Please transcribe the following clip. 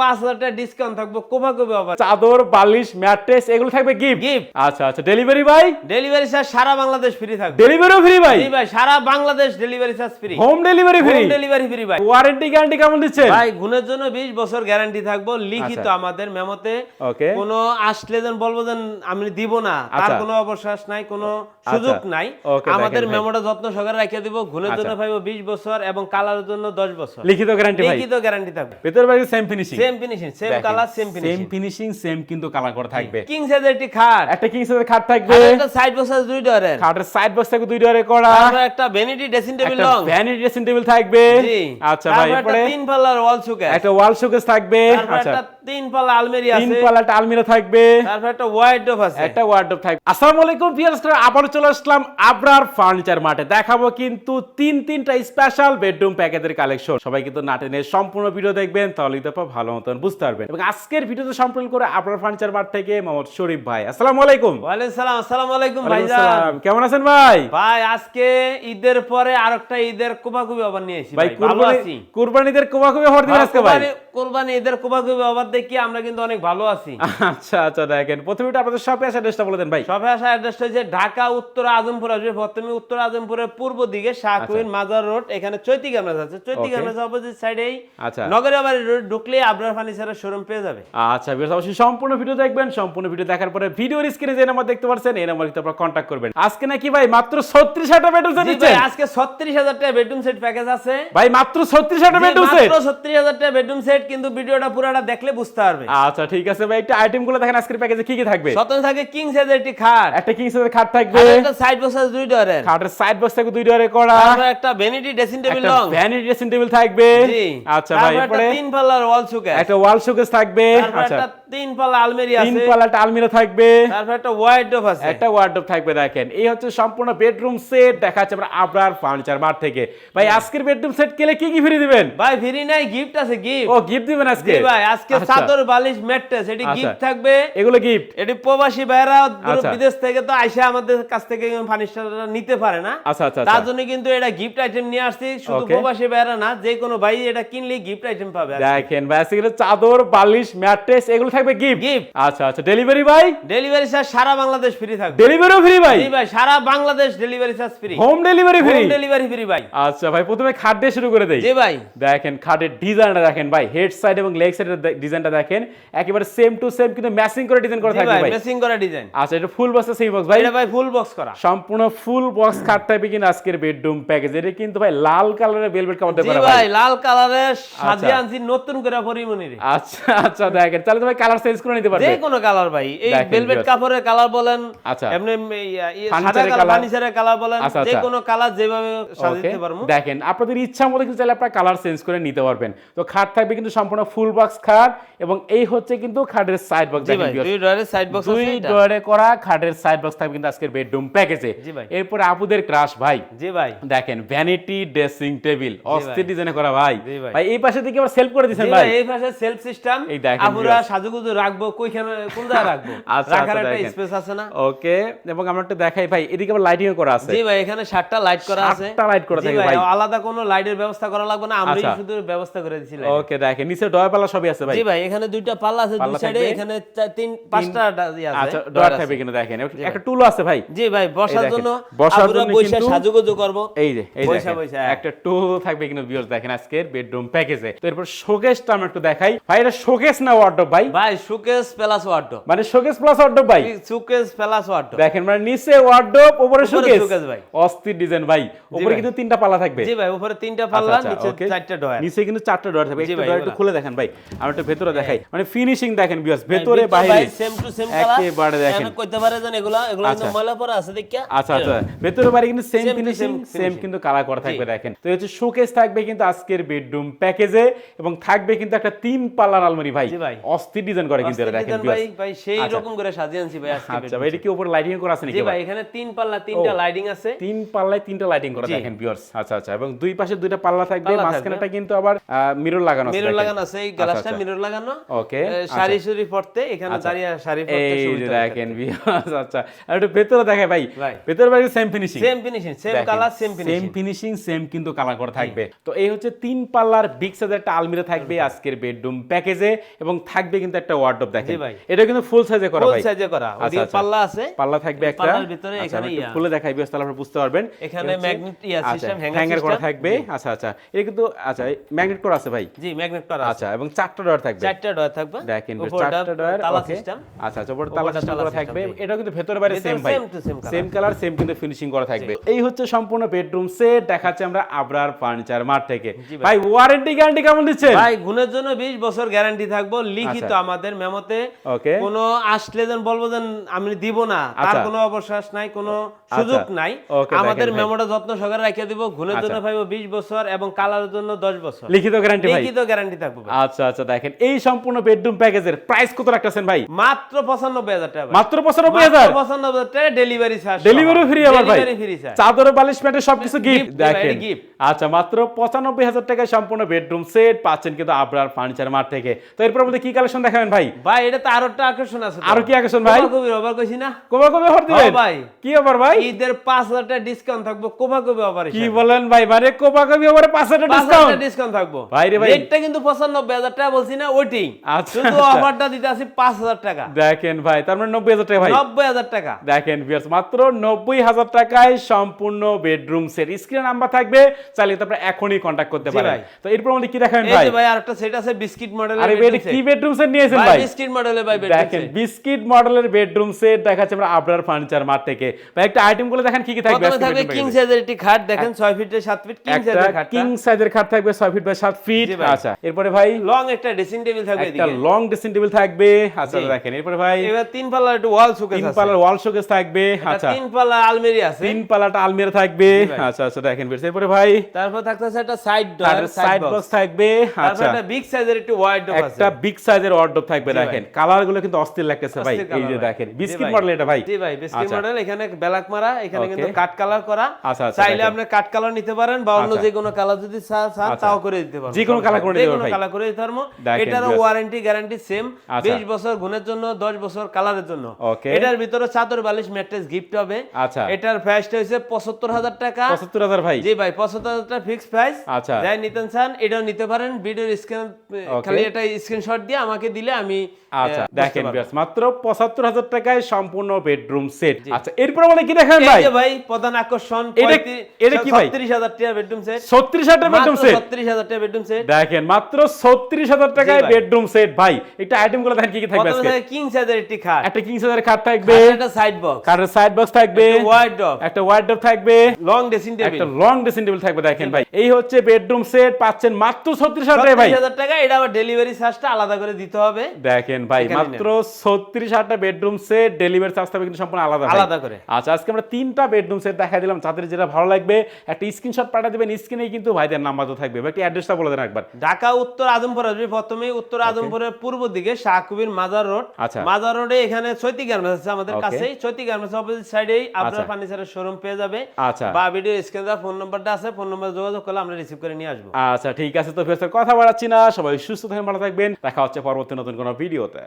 পাঁচ হাজার টাকা ডিসকাউন্ট থাকব আবার চাদর বালিশ ম্যাট্রেস এগুলো থাকবে গিফট Gift। আচ্ছা আচ্ছা ডেলিভারি ভাই ডেলিভারি চার্জ সারা বাংলাদেশ ফ্রি থাকবে। ডেলিভারিও ফ্রি ভাই জি ভাই সারা Bangladesh delivery charge free home delivery free home delivery free ভাই ওয়ারেন্টি গ্যারান্টি কেমন দিচ্ছেন? ভাই গুণের জন্য 20 বছর গ্যারান্টি থাকব। লিখিত আচ্ছা। আমাদের মেমোতে ওকে কোনো আসলে যেন বলব যেন আমি দিব না। তার আচ্ছা। কোনো অবশ্বাস নাই কোনো সুযোগ নাই। আমাদের ভাই। মেমোটা যত্ন সহকারে রেখে দিব। গুণের জন্য আচ্ছা। পাইবো 20 বছর এবং কালারের জন্য 10 বছর। লিখিত গ্যারান্টি ভাই। লিখিত গ্যারান্টি থাকবে। ভেতর বাইরে same finishing same finishing same colour same same finishing finishing same কিন্তু কালার করা থাকবে। কিং সাইজের একটি খাট। একটা কিং সাইজের খাট থাকবে। একটা সাইড বক্স দুই ডোরের। খাটের সাইড বক্স থাকবে দুই করা তারপর একটা vanity dressing table long vanity dressing table থাকবে। জি। আচ্ছা ভাই এরপরে তিন পাল্লার ওয়াল শোকেস একটা ওয়াল শোকেস থাকবে। আচ্ছা। তিন পাল্লা আলমারি তিন পাল্লা একটা আলমিরা থাকবে। তারপর একটা ওয়াইড্রোব আছে। একটা ওয়ার্ডরোব থাকবে। আসসালামু আলাইকুম ভিউয়ার্স আবারও চলে আসলাম আবরার ফার্নিচার মাঠে। দেখাবো কিন্তু তিন তিনটা স্পেশাল বেডরুম প্যাকেজের কালেকশন সবাই কিন্তু নাটেনের সম্পূর্ণ ভিডিও দেখবেন তাহলে তো ভালো। মতন বুঝতে পারবেন। এবং আজকের ভিডিওতে সম্পূর্ণ করে আবরার ফার্নিচার মাঠ থেকে মোহাম্মদ শরীফ ভাই। আসসালামু আলাইকুম। ওয়ালাইকুম সালাম আসসালামু আলাইকুম ভাইজান। কেমন আছেন ভাই? ভাই আজকে ঈদের পরে আরেকটা ঈদের কোপাকুপি আবার নিয়ে এসেছি ভাই ভাই। কুরবানি আছি। কুরবানিদের কোবা কোবা হওয়ার দিন আজকে ভাই? কোরবানি- ঈদের দেখি আমরা কিন্তু অনেক ভালো আছি। আচ্ছা আচ্ছা দেখেন। প্রথমে আপনাদের শপে আসা অ্যাড্রেসটা বলে দেন ভাই। আসা অ্যাড্রেসটা হচ্ছে ঢাকা উত্তর আজমপুর আসবে। প্রথমে উত্তর আজমপুরের পূর্ব দিকে শাহকুইন মাজার রোড। এখানে চৈতি গ্যামরাজ আছে। চৈতি. গ্যামরাজ অপোজিট সাইডেই আচ্ছা। নগরবাড়ি রোড ঢুকলে আবরার ফার্নিচারের শোরুম পেয়ে যাবে। আচ্ছা অবশ্যই সম্পূর্ণ ভিডিও দেখবেন সম্পূর্ণ ভিডিও দেখার পরে ভিডিওর স্ক্রিনে যে নাম্বার দেখতে পাচ্ছেন এই নাম্বার কিন্তু আপনারা কন্ট্যাক্ট করবেন। আজকে নাকি ভাই মাত্র 36 হাজার বেডরুম সেট দিচ্ছেন আজকে টাকা বেডরুম সেট প্যাকেজ আছে। ভাই মাত্র 36 হাজার বেডরুম সেট মাত্র টাকা বেডরুম সেট কিন্তু ভিডিওটা পুরোটা দেখলে বুঝতে পারবে। আচ্ছা ঠিক আছে ভাই একটা আইটেমগুলো দেখেন আজকের প্যাকেজে কি কি থাকবে? স্বতন্ত্র থাকে কিং সাইজের একটি খাট। একটা কিং সাইজের খাট থাকবে। একটা সাইড বক্স আছে দুই ডোরের। খাটের সাইড বক্স থাকবে দুই ডোরে করা। তারপর একটা vanity dressing table long vanity dressing table থাকবে। জি। আচ্ছা ভাই এরপরে? তিন পাল্লার ওয়াল একটা ওয়াল শোকেস থাকবে। আচ্ছা। তিন পাল্লা আলমারি আছে। আলমিরা থাকবে। তারপর একটা ওয়াইড্রোব আছে। একটা ওয়ার্ডরোব থাকবে দেখেন। এই হচ্ছে সম্পূর্ণ বেডরুম সেট দেখা যাচ্ছে আমরা আবরার ফার্নিচার মার্ট থেকে। ভাই আজকের বেডরুম সেট কেলে কি কি ফ্রি দিবেন? ভাই ফ্রি নাই গিফট আছে গিফট ও গিফট দিবেন আজকে? ভাই আজকে আচ্ছা। চাদর বালিশ ম্যাট্রেস এটি আচ্ছা। গিফট থাকবে। এগুলো গিফট এটি প্রবাসী ভাইরা আচ্ছা। বিদেশ থেকে তো আইসা আমাদের কাছ থেকে ফার্নিচারটা নিতে পারে না। আচ্ছা আচ্ছা তার আচ্ছা জন্য কিন্তু এটা গিফট আইটেম নিয়ে আসছি। শুধু প্রবাসী ভাইরা না যে কোনো ভাই এটা কিনলে গিফট আইটেম পাবে দেখেন ভাই আজকে চাদর বালিশ ম্যাট্রেস এগুলো থাকবে গিফট Gift। আচ্ছা আচ্ছা ডেলিভারি ভাই ডেলিভারি চার্জ সারা বাংলাদেশ ফ্রি থাকবে। ডেলিভারিও ফ্রি ভাই? জি ভাই সারা Bangladesh delivery charge free home delivery free home delivery free ভাই। আচ্ছা ভাই প্রথমে খাট দিয়ে শুরু করে দেই। জি ভাই। দেখেন খাটের ডিজাইনটা দেখেন ভাই। হেড সাইড এবং লেগ সাইডের ডিজাইনটা দেখেন। একেবারে সেম টু সেম কিন্তু ম্যাচিং করে ডিজাইন করা থাকবে ভাই মেসিং করা ডিজাইন আচ্ছা এটা ফুল বক্স সেমি বক্স ভাই? এটা ভাই ফুল বক্স করা। সম্পূর্ণ ফুল বক্স খাট টাইপে কিন্তু আজকের বেডরুম প্যাকেজ এটা কিন্তু ভাই লাল কালারের ভেলভেট জি পারে ভাই লাল কালারের সাজিয়ে আচ্ছা। আনছি নতুন করে পরিমণি আচ্ছা আচ্ছা দেখেন। তাহলে তো ভাই কালার চেঞ্জ করে নিতে পারবে যে কোনো কালার ভাই এই ভেলভেট কাপড়ের কালার বলেন আচ্ছা। এমনি এই, ইয়ে, সাদা কালার। ফার্নিচারের কালার বলেন যে। কোনো কালার যেভাবে সাজাতে পারব দেখেন আপনাদের ইচ্ছা মতো কিন্তু চাইলে আপনারা কালার চেঞ্জ করে নিতে পারবেন তো খাট থাকবে কিন্তু সম্পূর্ণ ফুল বক্স খাট এবং এই হচ্ছে কিন্তু খাটের সাইড বক্স দেখেন দুই ডয়ারের সাইড বক্স দুই। ডোরে করা খাটের সাইড বক্স থাকবে কিন্তু আজকের বেডরুম প্যাকেজে। এরপরে আপুদের ক্রাশ ভাই জি ভাই দেখেন ভ্যানিটি ড্রেসিং টেবিল অস্থির। ডিজাইনে করা ভাই ভাই। এই পাশে থেকে আবার সেলফ করে দিয়েছেন ভাই এই পাশে সেলফ সিস্টেম এই দেখেন আপুরা viewers। সাজুগুজু রাখব কইখানে কোন জায়গায় রাখব? আচ্ছা, রাখার আচ্ছা, একটা দেখেন। স্পেস আছে না? ওকে এবং আমরা একটু দেখাই। ভাই এদিকে আবার লাইটিং করা আছে। জি ভাই এখানে সাতটা লাইট করা আছে। সাতটা light করা থাকে ভাই। আলাদা কোনো লাইটের ব্যবস্থা করা লাগবে না। আমরাই আচ্ছা। শুধু ব্যবস্থা করে দিছি। ওকে দেখেন নিচে ডয় পাল্লা সবই আছে ভাই। জি ভাই এখানে দুইটা পাল্লা আছে দুই সাইডে এখানে তিন পাঁচটা আছে, আচ্ছা ডয়ার থাকবে কিন্তু দেখেন। একটা টুলও আছে ভাই। জি ভাই বসার জন্য বসার জন্য কিন্তু- সাজুগুজু করব। এই যে এই বইসা দেখেন, একটা টুল থাকবে কিন্তু ভিউয়ার্স দেখেন আজকের বেডরুম প্যাকেজে তো এরপর শোকেসটা আমরা একটু দেখাই। ভাই এটা শোকেস না ওয়ার্ডরোব ভাই ভাই সুকেস প্লাস ওয়ার্ডো মানে শোকেস প্লাস ওয়ার্ডরোব ভাই। সুকেস প্লাস ওয়ার্ডো দেখেন মানে নিচে ওয়ার্ডরোব উপরে উপরে শোকেস ভাই। অস্থির ডিজাইন ভাই। উপরে কিন্তু তিনটা পাল্লা থাকবে। জি ভাই উপরে তিনটা আচ্ছা, পাল্লা আচ্ছা, নিচে চারটা ডয়ার নিচে কিন্তু চারটা ডয়ার থাকবে। একটা ডয়ার একটু খুলে দেখেন ভাই। আমরা একটু ভেতরে দেখাই। মানে ফিনিশিং দেখেন বিয়াস ভেতরে বাইরে। সেম টু সেম কালার একেবারে দেখেন। কইতে পারে এগুলা এগুলা কিন্তু আচ্ছা। ময়লা পড়া আছে দেখিয়া। আচ্ছা আচ্ছা। ভেতরে বাইরে কিন্তু সেম ফিনিশিং সেম কিন্তু কালার করা থাকবে দেখেন। তো হচ্ছে শোকেস থাকবে কিন্তু আজকের বেডরুম প্যাকেজে এবং থাকবে কিন্তু একটা তিন পাল্লার আলমারি ভাই। ভাই। অস্থির ডিজাইন করে কিন্তু এটা দেখেন ভাই ভাই সেই আচ্ছা। রকম করে সাজিয়ে আনছি ভাই আজকে আচ্ছা ভাই এটা কি উপরে লাইটিং করা আছে নাকি ভাই ভাই এখানে তিন পাল্লা তিনটা লাইটিং আছে। তিন পাল্লায় তিনটা লাইটিং করা দেখেন ভিউয়ার্স আচ্ছা আচ্ছা এবং দুই পাশে দুইটা পাল্লা থাকবে মাঝখানেটা কিন্তু আবার মিরর লাগানো আছে মিরর লাগানো আছে এই গ্লাসটা আচ্ছা। মিরর লাগানো। ওকে এ, শাড়ি পড়তে এখানে আচ্ছা। দাঁড়িয়ে শাড়ি পড়তে এই সুবিধা দেখেন ভিউয়ার্স আচ্ছা। আর একটু ভেতরে দেখে ভাই ভাই। ভেতরে বাইরে same finishing same finishing same colour same finishing same finishing same কিন্তু কালার করা থাকবে। তো এই হচ্ছে তিন পাল্লার বিগ সাইজের একটা আলমিরা থাকবে আজকের বেডরুম প্যাকেজে এবং থাকবে কিন্তু একটা ওয়ার্ডরোব দেখেন। এটা কিন্তু ফুল সাইজে করা ফুল সাইজে করা। আচ্ছা, ওদিকে আচ্ছা। পাল্লা আছে। পাল্লা থাকবে একটা। পাল্লার ভিতরে আচ্ছা, এখানে ইয়া। খুলে দেখাই বিয়স তাহলে আপনারা বুঝতে পারবেন। এখানে magnet ইয়া hanger hanger করা থাকবে। আচ্ছা আচ্ছা। এটা কিন্তু আচ্ছা ম্যাগনেট করা আছে ভাই? জি ম্যাগনেট করা আছে। আচ্ছা এবং চারটা ডয়ার থাকবে। চারটা ডয়ার থাকবে। দেখেন চারটা ডয়ার তালা সিস্টেম আচ্ছা আচ্ছা উপরে তালা সিস্টেম করা থাকবে। এটা কিন্তু ভেতরে বাইরে সেম ভাই। সেম কালার সেম কিন্তু ফিনিশিং করা থাকবে। এই হচ্ছে সম্পূর্ণ বেডরুম সেট দেখাচ্ছে আমরা আবরার ফার্নিচার মার্ট থেকে। ভাই। ওয়ারেন্টি গ্যারান্টি কেমন দিচ্ছেন? ভাই গুণের জন্য 20 বছর গ্যারান্টি থাকব লিখিত আচ্ছা। আমাদের মেমোতে কোনো আসলে যেন বলব যেন আমি দিব না। তার আচ্ছা। কোনো অবশ্বাস নাই কোনো সুযোগ নাই। আমাদের মেমোটা যত্ন সহকারে রেখে দিব জন্য আচ্ছা। ভাইবো 20 বছর এবং কালারের জন্য 10 বছর। লিখিত গ্যারান্টি ভাই। লিখিত গ্যারান্টি থাকবে। আচ্ছা আচ্ছা দেখেন। এই সম্পূর্ণ বেডরুম প্যাকেজের প্রাইস কত রাখতেছেন ভাই? মাত্র 95000 টাকা মাত্র পঁচানব্বই হাজার? মাত্র 95000 টাকা ডেলিভারি চার্জ ডেলিভারি ফ্রি আবার ভাই। ডেলিভারি ফ্রি স্যার চাদর বালিশ ম্যাটের সবকিছু গিফট দেখেন। আচ্ছা মাত্র পঁচানব্বই হাজার টাকায় সম্পূর্ণ বেডরুম সেট পাচ্ছেন কিন্তু আবরার ফার্নিচার মার্ট থেকে। তো এরপর মধ্যে কি কালেকশন দেখাবেন ভাই? ভাই এটা তো আরও একটা আকর্ষণ আছে আরও কি আকর্ষণ ভাই? কবির অফার কইছি না? কবে কবে অফার দিবেন? ভাই। কি অফার ভাই? ঈদের 5000 টাকা ডিসকাউন্ট থাকবে কোপা কবি অফার কি বলেন ভাই মানে কোপা কবি ওভারে পাঁচ হাজার ডিসকাউন্ট ডিসকাউন্ট থাকব। ভাই রে ভাই। রেটটা কিন্তু 95000 টাকা বলছি না ওইটাই আচ্ছা, শুধু। অফারটা দিতে আছে 5000 টাকা। দেখেন ভাই তার মানে নব্বই হাজার টাকা ভাই। 90000 টাকা। দেখেন ভিউয়ার্স মাত্র নব্বই হাজার টাকায় সম্পূর্ণ বেডরুম সেট স্ক্রিনে নাম্বার থাকবে চাইলে তো আপনারা এখনই কন্টাক্ট করতে পারেন। তো এরপর মধ্যে কি দেখাবেন এই ভাই যে ভাই? আরেকটা সেট আছে বিস্কিট মডেলের আরে এটা কি বেডরুম সেট নিয়েছেন ভাই ভাই? বিস্কিট মডেলের ভাই দেখেন বিস্কিট মডেলের বেডরুম সেট দেখাচ্ছে আমরা আবরার ফার্নিচার মার্ট থেকে। ভাই একটা আইটেমগুলো দেখেন কি কি থাকবে প্রথমে থাকবে কিং সাইজের একটি খাট দেখেন 6 ফিটের 7 ফিট কিং সাইজের খাটটা। কিং সাইজের খাট থাকবে 6 ফিট বাই 7 ফিট আচ্ছা এরপরে ভাই লং একটা ড্রেসিং টেবিল থাকবে একটা লং ড্রেসিং টেবিল থাকবে। আচ্ছা দেখেন এরপরে ভাই এবার তিন পাল্লার একটু ওয়াল শোকেস তিন পাল্লার ওয়াল শোকেস থাকবে। আচ্ছা তিন পাল্লা আলমারি আছে। তিন পাল্লাটা আলমিরা থাকবে। আচ্ছা আচ্ছা দেখেন এরপরে ভাই তারপর থাকতেছে একটা সাইড ডোর সাইড বক্স থাকবে। আচ্ছা একটা বিগ সাইজের একটু ওয়াইড ডোর আছে। একটা বিগ সাইজের ওয়ার্ডরোব থাকবে দেখেন। কালারগুলো কিন্তু অস্থির লাগতেছে ভাই এই যে দেখেন। বিস্কিট মডেল এটা ভাই। জি ভাই বিস্কিট আচ্ছা। মডেল এখানে ব্ল্যাক মারা এখানে কিন্তু কাট কালার করা। আচ্ছা, আচ্ছা, চাইলে আপনি কাট কালার নিতে পারেন বা অন্য। যে কোনো কালার যদি চান। তাও করে দিতে পারবেন যে কোনো colour করে দিতে কোনো ভাই। কালার করে দিতে পারব। এটারও ওয়ারেন্টি গ্যারান্টি সেম আচ্ছা। 20 বছর গুণের জন্য 10 বছর কালারের জন্য। এটার ভিতরে চাদর বালিশ ম্যাট্রেস গিফট হবে। আচ্ছা। এটার প্রাইসটা হচ্ছে 75000 টাকা। পঁচাত্তর হাজার ভাই। জি ভাই 75000 টাকা ফিক্স প্রাইস আচ্ছা। যাই নিতেন চান এটাও নিতে পারেন। ভিডিওর স্ক্রিন খালি এটা স্ক্রিনশট দিয়ে আমাকে দিলে আমি আচ্ছা দেখেন। মাত্র পঁচাত্তর হাজার টাকায় সম্পূর্ণ বেডরুম সেট আচ্ছা এরপর আমাদের কি দেখেন ভাই? ভাই প্রধান আকর্ষণ এটা- এটা কি ভাই? 36000 টাকা বেডরুম সেট ছত্রিশ হাজার বেডরুম সেট 36000 টাকা বেডরুম সেট দেখেন মাত্র ছত্রিশ হাজার টাকায় বেডরুম সেট ভাই একটা আইটেমগুলো দেখেন কি কি থাকবে কিং সাইজের একটি খাট। একটা কিং সাইজের খাট থাকবে। একটা সাইড বক্স কারের সাইড বক্স থাকবে। ওয়াইড একটা ওয়ার্ডরোব থাকবে। লং ড্রেসিং টেবিল একটা লং ড্রেসিং টেবিল থাকবে দেখেন ভাই। এই হচ্ছে বেডরুম সেট পাচ্ছেন মাত্র ছত্রিশ হাজার টাকায় ভাই। 36000 টাকা এটা আবার ডেলিভারি চার্জটা আলাদা করে দিতে হবে। দেখেন ভাই মাত্র ছত্রিশ হাজার বেডরুম সেট ডেলিভারি চার্জ থাকবে কিন্তু সম্পূর্ণ আলাদা আলাদা করে। আচ্ছা আজকে আমরা তিনটা বেডরুম সেট দেখা দিলাম। যাদের যেটা ভালো লাগবে একটা স্ক্রিনশট পাঠিয়ে দিবেন স্ক্রিনে কিন্তু ভাইদের নাম্বার তো থাকবে। একটি অ্যাড্রেসটা বলে দেন একবার। ঢাকা উত্তর আজমপুর আসবে প্রথমে। উত্তর আজমপুরের পূর্ব দিকে শাহকুবির মাজার রোড। আচ্ছা। মাজার রোডে এখানে চৈতি গার্মেন্টস আছে আমাদের. কাছেই। চৈতি গার্মেন্টস অপোজিট সাইডেই আপনার আচ্ছা। ফার্নিচারের শোরুম পেয়ে যাবে। আচ্ছা। বা ভিডিও স্ক্রিনে ফোন নাম্বারটা আছে। ফোন নাম্বার যোগাযোগ করলে আমরা রিসিভ করে নিয়ে আসব। আচ্ছা ঠিক আছে। তো কথা বাড়াচ্ছি না। সবাই সুস্থ ভালো থাকবেন। দেখা হচ্ছে পরবর্তী নতুন কোনো ভিডিওতে।